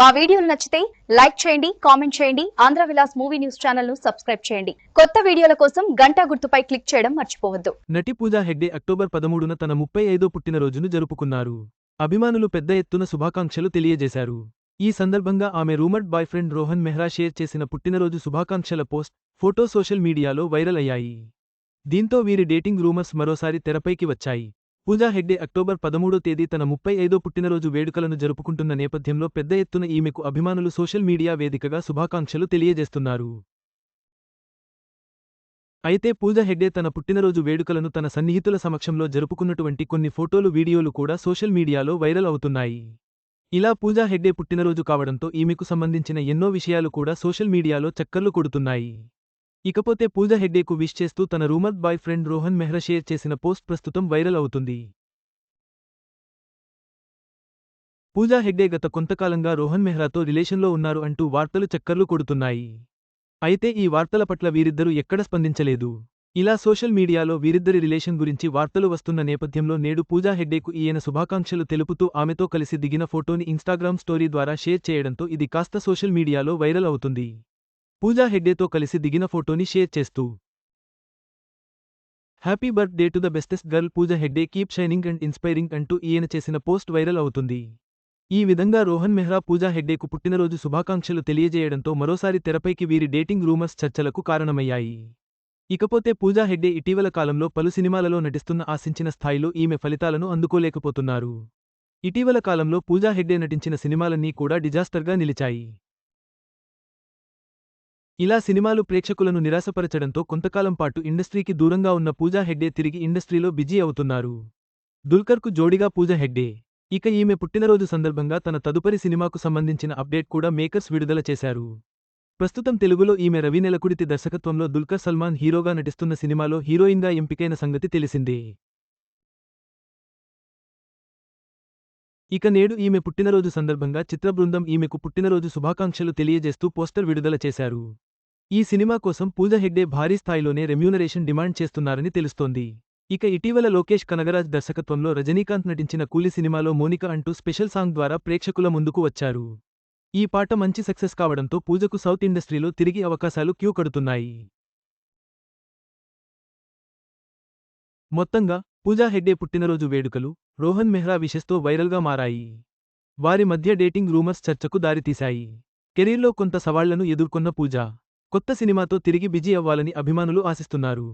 మా వీడియోలు నచ్చితే లైక్ చేయండి కామెంట్ చేయండి ఆంధ్ర విలాస్ మూవీ న్యూస్ ఛానల్ను సబ్స్క్రైబ్ చేయండి. కొత్త వీడియోల కోసం గంటా గుర్తుపై క్లిక్ చేయడం మర్చిపోవద్దు. నటి పూజా హెగ్డే అక్టోబర్ పదమూడున తన ముప్పై ఐదో పుట్టినరోజును జరుపుకున్నారు. అభిమానులు పెద్ద ఎత్తున శుభాకాంక్షలు తెలియజేశారు. ఈ సందర్భంగా ఆమె rumoured boyfriend Rohan Mehra share చేసిన పుట్టినరోజు శుభాకాంక్షల పోస్ట్ ఫోటో సోషల్ మీడియాలో వైరల్ అయ్యాయి. దీంతో వీరి డేటింగ్ రూమర్స్ మరోసారి తెరపైకి వచ్చాయి. పూజా హెగ్డే అక్టోబర్ పదమూడో తేదీ తన ముప్పై ఐదో పుట్టినరోజు వేడుకలను జరుపుకుంటున్న నేపథ్యంలో పెద్ద ఎత్తున ఈమెకు అభిమానులు సోషల్ మీడియా వేదికగా శుభాకాంక్షలు తెలియజేస్తున్నారు. అయితే పూజా హెగ్డే తన పుట్టినరోజు వేడుకలను తన సన్నిహితుల సమక్షంలో జరుపుకున్నటువంటి కొన్ని ఫోటోలు వీడియోలు కూడా సోషల్ మీడియాలో వైరల్ అవుతున్నాయి. ఇలా పూజా హెగ్డే పుట్టినరోజు కావడంతో ఈమెకు సంబంధించిన ఎన్నో విషయాలు కూడా సోషల్ మీడియాలో చక్కర్లు కొడుతున్నాయి. ఇకపోతే పూజా హెగ్డేకు విష్ చేస్తూ తన rumour boyfriend Rohan Mehra share చేసిన పోస్ట్ ప్రస్తుతం వైరల్ అవుతుంది. పూజా హెగ్డే గత కొంతకాలంగా రోహన్ మెహ్రాతో రిలేషన్లో ఉన్నారు అంటూ వార్తలు చక్కర్లు కొడుతున్నాయి. అయితే ఈ వార్తల పట్ల వీరిద్దరూ ఎక్కడ స్పందించలేదు. ఇలా సోషల్ మీడియాలో వీరిద్దరి రిలేషన్ గురించి వార్తలు వస్తున్న నేపథ్యంలో నేడు పూజా హెగ్డేకు ఈయన శుభాకాంక్షలు తెలుపుతూ ఆమెతో కలిసి దిగిన ఫోటోని ఇన్స్టాగ్రామ్ స్టోరీ ద్వారా షేర్ చేయడంతో ఇది కాస్త సోషల్ మీడియాలో వైరల్ అవుతుంది. పూజా హెగ్డేతో కలిసి దిగిన ఫోటోని షేర్ చేస్తూ happy birthday to the bestest girl Pooja Hegde keep shining and inspiring అంటూ ఈయన చేసిన పోస్ట్ వైరల్ అవుతుంది. ఈ విధంగా రోహన్ మెహ్రా పూజా హెగ్డేకు పుట్టినరోజు శుభాకాంక్షలు తెలియజేయడంతో మరోసారి తెరపైకి వీరి డేటింగ్ రూమర్స్ చర్చలకు కారణమయ్యాయి. ఇకపోతే పూజా హెగ్డే ఇటీవల కాలంలో పలు సినిమాలలో నటిస్తున్న ఆశించిన స్థాయిలో ఈమె ఫలితాలను అందుకోలేకపోతున్నారు. ఇటీవల కాలంలో పూజా హెగ్డే నటించిన సినిమాలన్నీ కూడా డిజాస్టర్గా నిలిచాయి. ఇలా సినిమాలు ప్రేక్షకులను నిరాశపరచడంతో కొంతకాలం పాటు ఇండస్ట్రీకి దూరంగా ఉన్న పూజా హెగ్డే తిరిగి ఇండస్ట్రీలో బిజీ అవుతున్నారు. దుల్కర్కు జోడిగా పూజా హెగ్డే. ఇక ఈమె పుట్టినరోజు సందర్భంగా తన తదుపరి సినిమాకు సంబంధించిన అప్డేట్ కూడా మేకర్స్ విడుదల చేశారు. ప్రస్తుతం తెలుగులో ఈమె రవినెలకుడితి దర్శకత్వంలో దుల్కర్ సల్మాన్ హీరోగా నటిస్తున్న సినిమాలో హీరోయిన్గా ఎంపికైన సంగతి తెలిసిందే. ఇక నేడు ఈమె పుట్టినరోజు సందర్భంగా చిత్రబృందం ఈమెకు పుట్టినరోజు శుభాకాంక్షలు తెలియజేస్తూ పోస్టర్ విడుదల చేశారు. ఈ సినిమా కోసం పూజ హెగ్డే భారీ స్థాయిలోనే రెమ్యూనరేషన్ డిమాండ్ చేస్తున్నారని తెలుస్తోంది. ఇక ఇటీవల లోకేష్ కనగరాజ్ దర్శకత్వంలో రజనీకాంత్ నటించిన కూలి సినిమాలో మోనిక అంటూ స్పెషల్ సాంగ్ ద్వారా ప్రేక్షకుల ముందుకు వచ్చారు. ఈ పాట మంచి సక్సెస్ కావడంతో పూజకు సౌత్ ఇండస్ట్రీలో తిరిగి అవకాశాలు క్యూ కడుతున్నాయి. మొత్తంగా పూజా హెగ్డే పుట్టినరోజు వేడుకలు రోహన్ మెహ్రా విషెస్తో వైరల్గా మారాయి. వారి మధ్య డేటింగ్ రూమర్స్ చర్చకు దారితీశాయి. కెరీర్లో కొంత సవాళ్ళను ఎదుర్కొన్న పూజ. కొత్త సినిమాతో తిరిగి బిజీ అవ్వాలని అభిమానులు ఆశిస్తున్నారు.